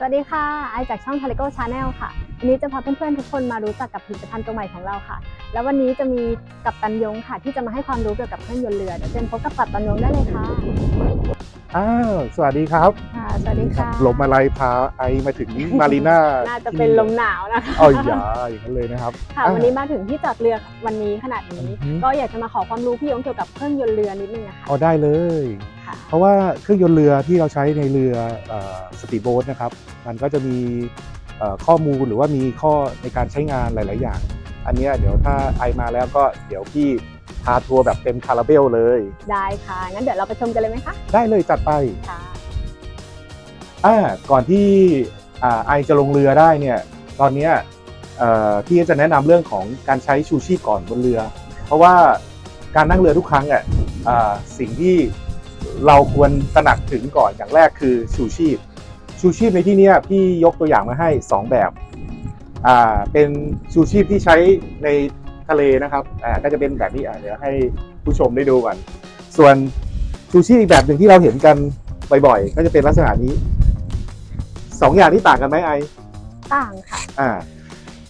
สวัสดีค่ะ ไอจากช่อง t a l e g o Channel ค่ะ วันนี้จะพาเพื่อนๆทุกคนมารู้จักกับผลิตภัณฑ์ตัวใหม่ของเราค่ะ แล้ววันนี้จะมีกัปตันยงค่ะ ที่จะมาให้ความรู้เกี่ยวกับเครื่องยนต์เรือ เดี๋ยวเชิญพบกับกัปตันยงได้เลยค่ะ อ้าวสวัสดีครับค่ะสวัสดีค่ะลมอะไรพาไอมาถึงมารีน่าน่าจะเป็นลมหนาวนะคะเอาอย่าอย่างนั้นเลยนะครับค่ะวันนี้มาถึงที่จอดเรือวันนี้ขนาดนี้อือฮึก็อยากจะมาขอความรู้พี่ยงเกี่ยวกับเครื่องยนต์เรือนิดนึงนะคะเอาได้เลยค่ะเพราะว่าเครื่องยนต์เรือที่เราใช้ในเรือสปีดโบ๊ทนะครับ มันก็จะมีเอ่อข้อมูลหรือว่ามีข้อในการใช้งานหลาย ๆ อย่าง อันเนี้ยเดี๋ยวถ้าไอมาแล้วก็เดี๋ยวพี่พาทัวร์แบบเต็มคาราเบลเลย ได้ค่ะ งั้นเดี๋ยวเราไปชมกันเลยไหมคะ ได้เลยจัดไปค่ะอ่าก่อนที่อ่าไอจะลงเรือได้เนี่ย ตอนเนี้ยเอ่อพี่จะแนะนำเรื่องของการใช้ชูชีพก่อนบนเรือ เพราะว่าการนั่งเรือทุกครั้งอะอ่าสิ่งที่เราควรตระหนักถึงก่อนอย่างแรกคือชูชีพ ชูชีพในที่เนี้ยพี่ยกตัวอย่างมาให้ 2 แบบอ่าเป็นชูชีพที่ใช้ใน ทะเลนะครับอ่าก็จะเป็นแบบนี้อะเดี๋ยวให้ผู้ชมได้ดูก่อนส่วนชูชีพอีกแบบหนึ่งที่เราเห็นกันบ่อยๆ ก็จะเป็นลักษณะนี้สองอย่างที่ต่างกันไหมไอต่างค่ะ อ่า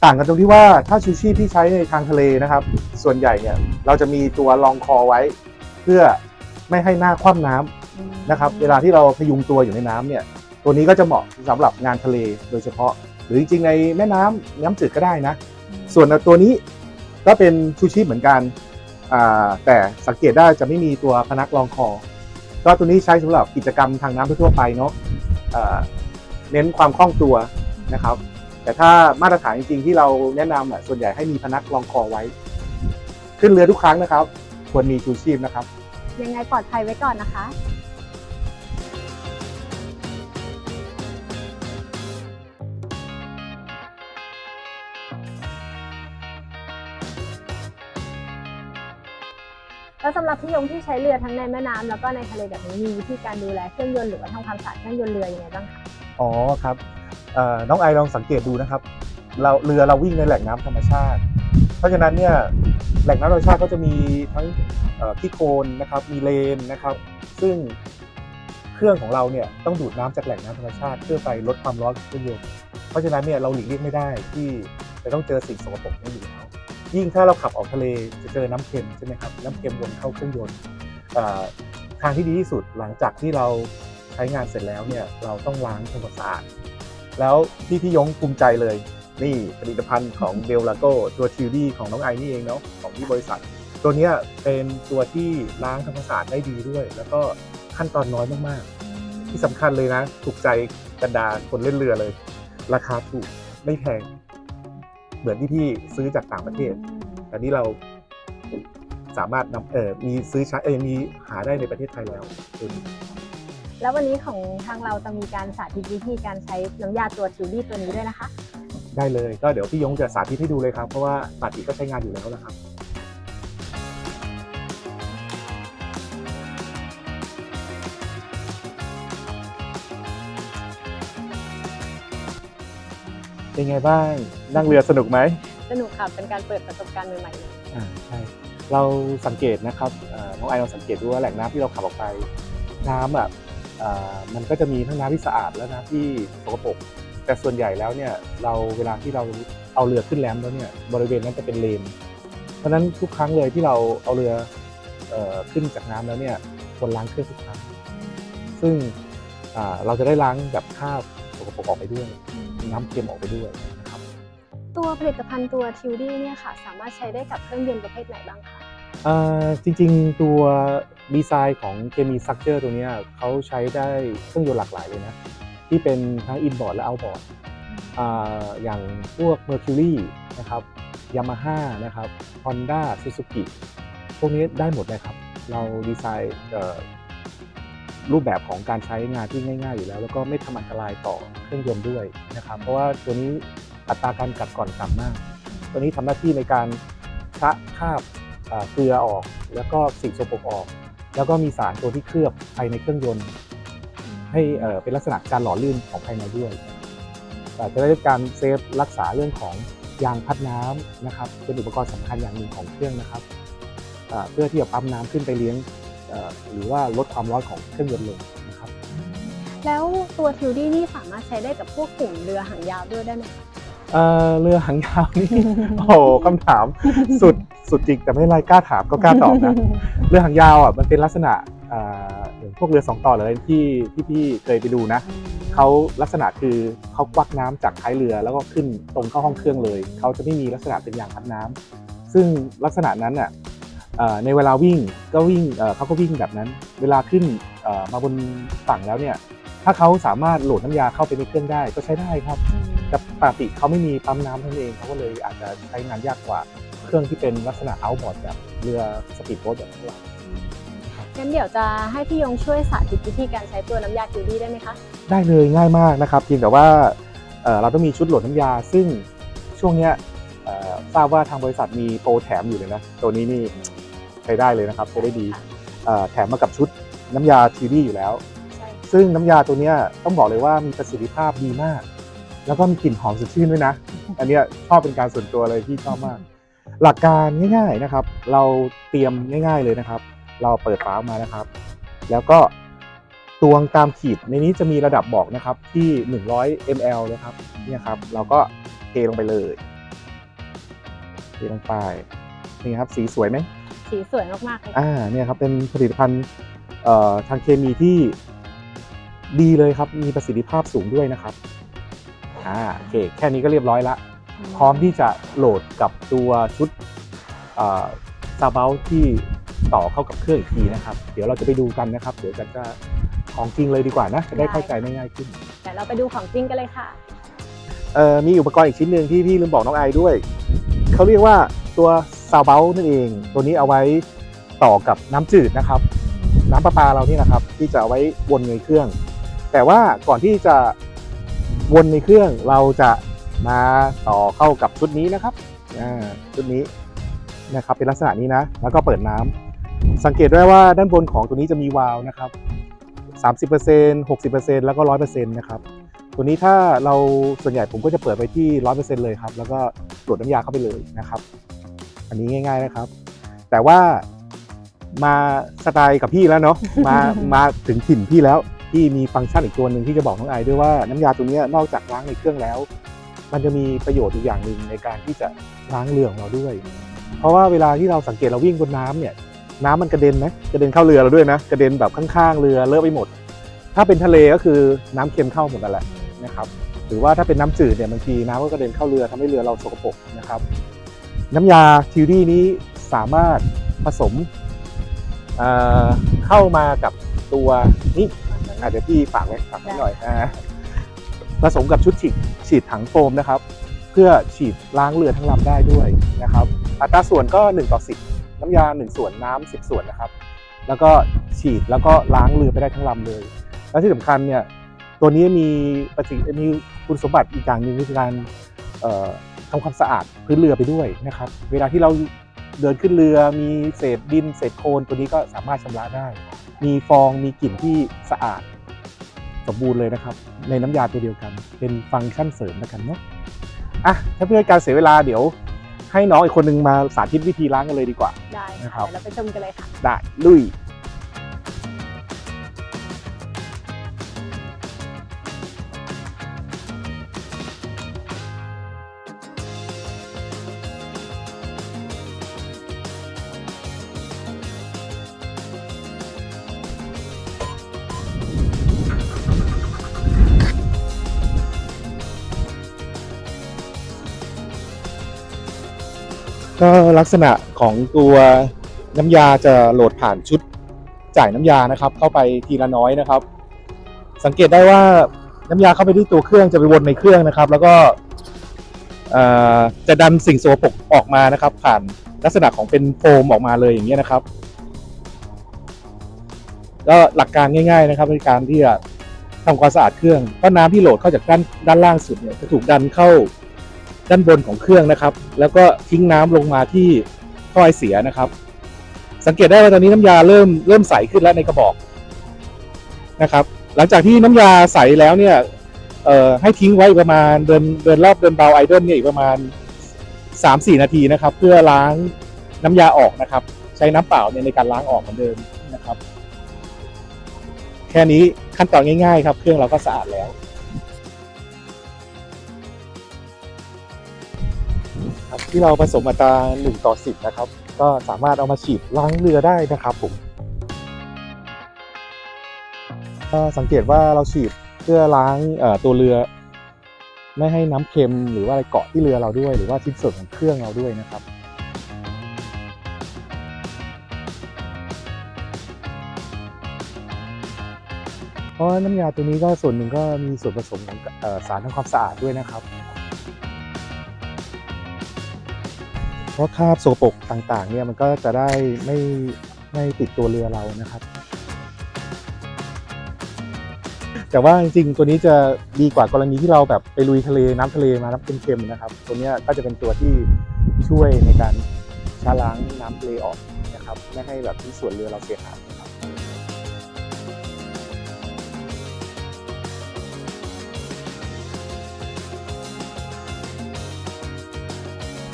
ต่างกันตรงที่ว่าถ้าชูชีพที่ใช้ในทางทะเลนะครับ ส่วนใหญ่เนี่ย เราจะมีตัวรองคอไว้ เพื่อไม่ให้หน้าคว่ำน้ำนะครับ เวลาที่เราพยุงตัวอยู่ในน้ำเนี่ย ตัวนี้ก็จะเหมาะสำหรับงานทะเลโดยเฉพาะ หรือจริงๆในแม่น้ำน้ำจืดก็ได้นะ ส่วนตัวนี้ ก็เป็นชูชีพเหมือนกันแต่สังเกตได้จะไม่มีตัวพนักรองคอ ก็ตัวนี้ใช้สำหรับกิจกรรมทางน้ำทั่วไปเนาะเน้นความคล่องตัวนะครับ แต่ถ้ามาตรฐานจริงๆที่เราแนะนำส่วนใหญ่ให้มีพนักรองคอไว้ ขึ้นเรือทุกครั้งนะครับ ควรมีชูชีพนะครับ ยังไงปลอดภัยไว้ก่อนนะคะ แล้วสำหรับพี่ยงที่ใช้เรือทั้งในแม่น้ำแล้วก็ในทะเลแบบนี้มีวิธีการดูแลเครื่องยนต์หรือว่าทำความสะอาดเครื่องยนต์เรือยังไงบ้างคะอ๋อครับเอ่อน้องไอลองสังเกตดูนะครับ เราเรือเราวิ่งในแหล่งน้ำธรรมชาติ เพราะฉะนั้นเนี่ยแหล่งน้ำธรรมชาติก็จะมีทั้งเอ่อขี้โคลนนะครับมีเลนนะครับ ซึ่งเครื่องของเราเนี่ยต้องดูดน้ำจากแหล่งน้ำธรรมชาติเพื่อไปลดความร้อนของเครื่องยนต์เพราะฉะนั้นเนี่ยเราหลีกเลี่ยงไม่ได้ที่จะต้องเจอสิ่งสกปรกนี้อยู่แล้ว ยิ่งถ้าเราขับออกทะเลจะเจอน้ำเค็มใช่ไหมครับน้ำเค็มวนเข้าเครื่องยนต์เอ่อทางที่ดีที่สุดหลังจากที่เราใช้งานเสร็จแล้วเนี่ยเราต้องล้างทำความสะอาดแล้วที่พี่ยงภูมิใจเลยนี่ผลิตภัณฑ์ของเบลลาโกตัวทิวดี้ของน้องไอนี่เองเนาะของที่บริษัท ตัวเนี้ยเป็นตัวที่ล้างทำความสะอาดได้ดีด้วย แล้วก็ขั้นตอนน้อยมากๆ ที่สำคัญเลยนะ ถูกใจบรรดาคนเล่นเรือเลย ราคาถูกไม่แพง เหมือนที่พี่ซื้อจากต่างประเทศแต่นี่เราสามารถนำเออมีซื้อใช้เออมีหาได้ในประเทศไทยแล้วตัวนี้แล้ววันนี้ของทางเราจะมีการสาธิตวิธีการใช้น้ำยาตัวทิวบี้ตัวนี้ด้วยนะคะ ได้เลยก็เดี๋ยวพี่ยงจะสาธิตให้ดูเลยครับ เพราะว่าปาติก็ใช้งานอยู่แล้วนะครับเป็นไงบ้าง นั่งเรือสนุกไหมสนุกค่ะเป็นการเปิดประสบการณ์ใหม่ๆเลยอ่าใช่เราสังเกตนะครับเอ่อน้องไอเราสังเกตดูว่าแหล่งน้ำที่เราขับออกไป น้ำอะเอ่อมันก็จะมีทั้งน้ำที่สะอาดและน้ำที่สกปรกแต่ส่วนใหญ่แล้วเนี่ยเราเวลาที่เราเอาเรือขึ้นแลมแล้วเนี่ยบริเวณนั้นจะเป็นเลน เพราะฉะนั้นทุกครั้งเลยที่เราเอาเรือเอ่อขึ้นจากน้ำแล้วเนี่ยควรล้างเครื่องทุกครั้ง ซึ่งอ่าเราจะได้ล้างแบบคราบสกปรกออกไปด้วย น้ำเค็มออกไปด้วยนะครับ ตัวผลิตภัณฑ์ตัวทิวดี้เนี่ยค่ะสามารถใช้ได้กับเครื่องยนต์ประเภทไหนบ้างคะเอ่อจริงๆ ตัวดีไซน์ของเคมีซักเจอร์ตัวเนี้ยเขาใช้ได้เครื่องยนต์หลากหลายเลยนะ ที่เป็นทั้งอินบอร์ดและเอาบอร์ดอย่างพวก Mercury นะครับยามาฮ่านะครับ Honda Suzuki พวกนี้ได้หมดเลยครับ เราดีไซน์เอ่อรูปแบบของการใช้งานที่ง่าย ๆ อยู่แล้ว แล้วก็ไม่ทำอันตรายต่อเครื่องยนต์ด้วยนะครับ เพราะว่าตัวนี้ อัตราการกัดก่อนต่ำมาก ตัวนี้ทำหน้าที่ในการชะคาบเกลือออก แล้วก็สิ่งสกปรกออก แล้วก็มีสารตัวที่เคลือบภายในเครื่องยนต์ ให้เป็นลักษณะการหล่อลื่นของภายในด้วยอ่จะได้การเซฟรักษาเรื่องของยางพัดน้ำนะครับเป็นอุปกรณ์สำคัญอย่างหนึ่งของเครื่องนะครับเพื่อที่จะปั๊มน้ำขึ้นไปเลี้ยงหรือว่าลดความร้อนของเครื่องยนต์ลงนะครับ แล้วตัวทิวดี้นี่สามารถใช้ได้กับพวกกลุ่มเรือหางยาวด้วยได้ไหมคะ เอ่อเรือหางยาวนี่ โอ้โหคำถามสุดสุดจริงแต่ไม่เป็นไรกล้าถามก็กล้าตอบนะ เรือหางยาวอะมันเป็นลักษณะเอ่อย่างพวกเรือสองต่อเลยที่ที่พี่เคยไปดูนะเขาลักษณะคือเขาควักน้ำจากท้ายเรือแล้วก็ขึ้นตรงเข้าห้องเครื่องเลยเขาจะไม่มีลักษณะเป็นยางพัดน้ำซึ่งลักษณะนั้นอะเอ่อในเวลาวิ่งก็วิ่งเอ่อเขาก็วิ่งแบบนั้น เวลาขึ้นเอ่อมาบนฝั่งแล้วเนี่ยถ้าเขาสามารถโหลดน้ำยาเข้าไปในเครื่องได้ก็ใช้ได้ครับ แต่ปกติเขาไม่มีปั๊มน้ำเท่านั้นเองเขาก็เลยอาจจะใช้งานยากกว่าเครื่องที่เป็นลักษณะเอาท์บอร์ดแบบเรือสปีดโบ๊ทแบบเรา งั้นเดี๋ยวจะให้พี่ยงช่วยสาธิตวิธีการใช้ตัวน้ำยาทิวดี้ได้ไหมคะ ได้เลยง่ายมากนะครับเพียงแต่ว่าเอ่อเราต้องมีชุดโหลดน้ำยา ซึ่งช่วงเนี้ยเอ่อทราบว่าทางบริษัทมีโปรแถมอยู่เลยนะ ตัวนี้นี่ใช้ได้เลยนะครับใช้ได้ดีเอ่อแถมมากับชุดน้ำยาทีดีอยู่แล้ว ใช่ซึ่งน้ำยาตัวเนี้ยต้องบอกเลยว่ามีประสิทธิภาพดีมาก แล้วก็มีกลิ่นหอมสดชื่นด้วยนะ อันเนี้ยชอบเป็นการส่วนตัวเลยที่ชอบมาก หลักการง่าย ๆนะครับ เราเตรียมง่าย ๆเลยนะครับ เราเปิดฝาออกมานะครับ แล้วก็ตวงตามขีดในนี้จะมีระดับบอกนะครับที่ 100 ml นะครับเนี่ยครับ เราก็เทลงไปเลยเทลงไปนี่ครับสีสวยไหมสีสวยมากๆเลยอ่าเนี่ยครับเป็นผลิตภัณฑ์เอ่อทางเคมีที่ดีเลยครับ มีประสิทธิภาพสูงด้วยนะครับ อ่าโอเคแค่นี้ก็เรียบร้อยละ พร้อมที่จะโหลดกับตัวชุดซาเบลที่ต่อเข้ากับเครื่องอีกทีนะครับ เดี๋ยวเราจะไปดูกันนะครับ เดี๋ยวจะจะของจริงเลยดีกว่านะจะได้เข้าใจได้ง่ายขึ้นเดี๋ยวเราไปดูของจริงกันเลยค่ะเอ่อมีอุปกรณ์อีกชิ้นหนึ่งที่พี่ลืมบอกน้องไอด้วยเขาเรียกว่าตัวซาเบลนั่นเอง ตัวนี้เอาไว้ต่อกับน้ำจืดนะครับ น้ำประปาเรานี่นะครับ ที่จะเอาไว้วนในเครื่อง แต่ว่าก่อนที่จะ วนในเครื่องเราจะมาต่อเข้ากับชุดนี้นะครับชุดนี้นะครับเป็นลักษณะนี้นะ แล้วก็เปิดน้ำสังเกตได้ว่าด้านบนของตัวนี้จะมีวาล์วนะครับ30% 60%แล้วก็ 100%นะครับตัวนี้ถ้าเราส่วนใหญ่ผมก็จะเปิดไปที่ 100%เลยครับ แล้วก็ตรวจน้ำยาเข้าไปเลยนะครับ อันนี้ง่าย ๆนะครับ แต่ว่ามาสไตล์กับพี่แล้วเนาะมามาถึงถิ่นพี่แล้ว พี่มีฟังก์ชันอีกตัวหนึ่งที่จะบอกน้องไอด้วยว่าน้ำยาตัวนี้นอกจากล้างในเครื่องแล้ว มันจะมีประโยชน์อีกอย่างหนึ่งในการที่จะล้างเรือของเราด้วย เพราะว่าเวลาที่เราสังเกตเราวิ่งบนน้ำเนี่ยน้ำมันกระเด็นไหมกระเด็นเข้าเรือเราด้วยนะกระเด็นแบบข้างๆเรือเลอะไปหมด ถ้าเป็นทะเลก็คือน้ำเค็มเข้าหมดนั่นแหละนะครับหรือว่าถ้าเป็นน้ำจืดเนี่ยบางทีน้ำก็กระเด็นเข้าเรือทำให้เรือเราสกปรกนะครับ น้ำยาทิวดี้นี้สามารถผสมเเข้ามากับตัวนี่ อาจจะเดี๋ยวพี่ฝากไว้ฝากไว้หน่อยอ่าผสมกับชุดฉีดฉีดถังโฟมนะครับ เพื่อฉีดล้างเรือทั้งลำได้ด้วยนะครับ อัตราส่วนก็ 1 ต่อ 10 น้ำยา 1 ส่วนน้ำ10 ส่วนนะครับ แล้วก็ฉีดแล้วก็ล้างเรือไปได้ทั้งลำเลย และที่สำคัญเนี่ยตัวนี้มีประสิทธิมีคุณสมบัติอีกอย่างหนึ่งคือการเอ่อทำความสะอาดพื้นเรือไปด้วยนะครับ เวลาที่เราเดินขึ้นเรือมีเศษดิน เศษโคลนตัวนี้ก็สามารถชำระได้ มีฟองมีกลิ่นที่สะอาด สมบูรณ์เลยนะครับ ในน้ำยาตัวเดียวกัน เป็นฟังก์ชันเสริมแล้วกันเนาะอะถ้าเพื่อการเสียเวลาเดี๋ยว ให้น้องอีกคนนึงมาสาธิตวิธีล้างกันเลยดีกว่าได้นะครัค่ะบเดี๋ยวเราไปชมกันเลยค่ะ ได้ลุย ก็ลักษณะของตัวน้ำยาจะโหลดผ่านชุดจ่ายน้ำยานะครับ เข้าไปทีละน้อยนะครับ สังเกตได้ว่าน้ำยาเข้าไปที่ตัวเครื่องจะไปวนในเครื่องนะครับ แล้วก็จะดันสิ่งโสโครกออกมานะครับ ผ่านลักษณะของเป็นโฟมออกมาเลยอย่างเงี้ยนะครับก็หลักการง่าย ๆนะครับในการที่จะทำความสะอาดเครื่องเพราะน้ำที่โหลดเข้าจากด้านด้านล่างสุดเนี่ยจะถูกดันเข้า ด้านบนของเครื่องนะครับ แล้วก็ทิ้งน้ำลงมาที่ท่อไอเสียนะครับ สังเกตได้ว่าตอนนี้น้ำยาเริ่มเริ่มใสขึ้นแล้วในกระบอกนะครับ หลังจากที่น้ำยาใสแล้วเนี่ยเอ่อให้ทิ้งไว้ประมาณเดินเดินรอบเดินเบาไอดอลเนี่ยอีกประมาณ 3-4 นาทีนะครับ เพื่อล้างน้ำยาออกนะครับ ใช้น้ำเปล่าเนี่ยในการล้างออกเหมือนเดิมนะครับ แค่นี้ขั้นตอนง่ายๆ ครับ เครื่องเราก็สะอาดแล้ว ครับที่เราผสมอัตรา1ต่อ10นะครับ ก็สามารถเอามาฉีดล้างเรือได้นะครับผมก็สังเกตว่าเราฉีดเพื่อล้างตัวเรือ ไม่ให้น้ำเค็มหรือว่าอะไรเกาะที่เรือเราด้วย หรือว่าชิ้นส่วนของเครื่องเราด้วยนะครับเพราะน้ำยาตัวนี้ก็ส่วนหนึ่งก็มีส่วนผสมของสารทำความสะอาดด้วยนะครับ ราะคราบโสโปรกต่างๆเนี่ยมันก็จะได้ไม่ไม่ติดตัวเรือเรานะครับ แต่ว่าจริงๆตัวนี้จะดีกว่ากรณีที่เราแบบไปลุยทะเลน้ำทะเลมาน้ำเค็มๆนะครับ ตัวนี้ก็จะเป็นตัวที่ช่วยในการชะล้างน้ำทะเลออกนะครับ ไม่ให้แบบที่ส่วนเรือเราเสียหาย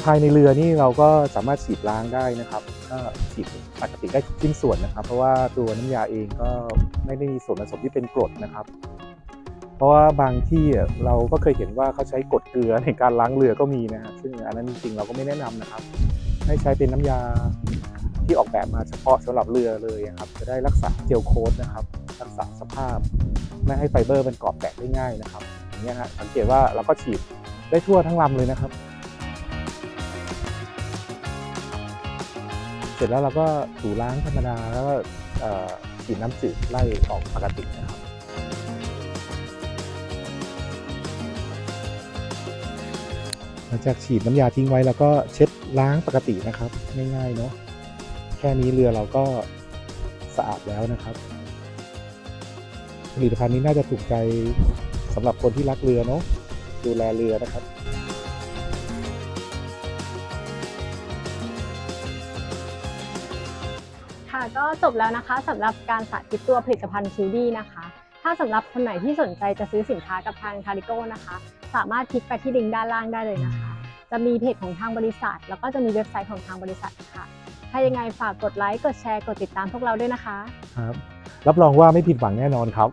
ภายในเรือนี่เราก็สามารถฉีดล้างได้นะครับก็ฉีดปกติได้ทุกชิ้นส่วนนะครับ เพราะว่าตัวน้ำยาเองก็ไม่ได้มีส่วนผสมที่เป็นกรดนะครับ เพราะว่าบางที่เราก็เคยเห็นว่าเขาใช้กรดเกลือในการล้างเรือก็มีนะฮะซึ่งอันนั้นจริงๆเราก็ไม่แนะนำนะครับ ให้ใช้เป็นน้ำยาที่ออกแบบมาเฉพาะสำหรับเรือเลยครับ จะได้รักษาเจลโค้ดนะครับ รักษาสภาพ ไม่ให้ไฟเบอร์มันกรอบแตกได้ง่ายนะครับอย่างเงี้ยฮะสังเกตว่าเราก็ฉีดได้ทั่วทั้งลำเลยนะครับ เสร็จแล้วเราก็ถูล้างธรรมดาแล้วก็ฉีดน้ำจืดไล่ออกปกตินะครับหลังจากฉีดน้ำยาทิ้งไว้แล้วก็เช็ดล้างปกตินะครับง่ายๆเนาะแค่นี้เรือเราก็สะอาดแล้วนะครับผลิตภัณฑ์นี้น่าจะถูกใจสำหรับคนที่รักเรือเนาะดูแลเรือนะครับ ค่ะก็จบแล้วนะคะสำหรับการสาธิตตัวผลิตภัณฑ์ชิลดี้นะคะ ถ้าสำหรับคนไหนที่สนใจจะซื้อสินค้ากับทางคาริโก้นะคะ สามารถคลิกไปที่ลิงก์ด้านล่างได้เลยนะคะ จะมีเพจของทางบริษัท แล้วก็จะมีเว็บไซต์ของทางบริษัทค่ะถ้ายังไงฝากกดไลค์กดแชร์กดติดตามพวกเราด้วยนะคะครับรับรองว่าไม่ผิดหวังแน่นอนครับ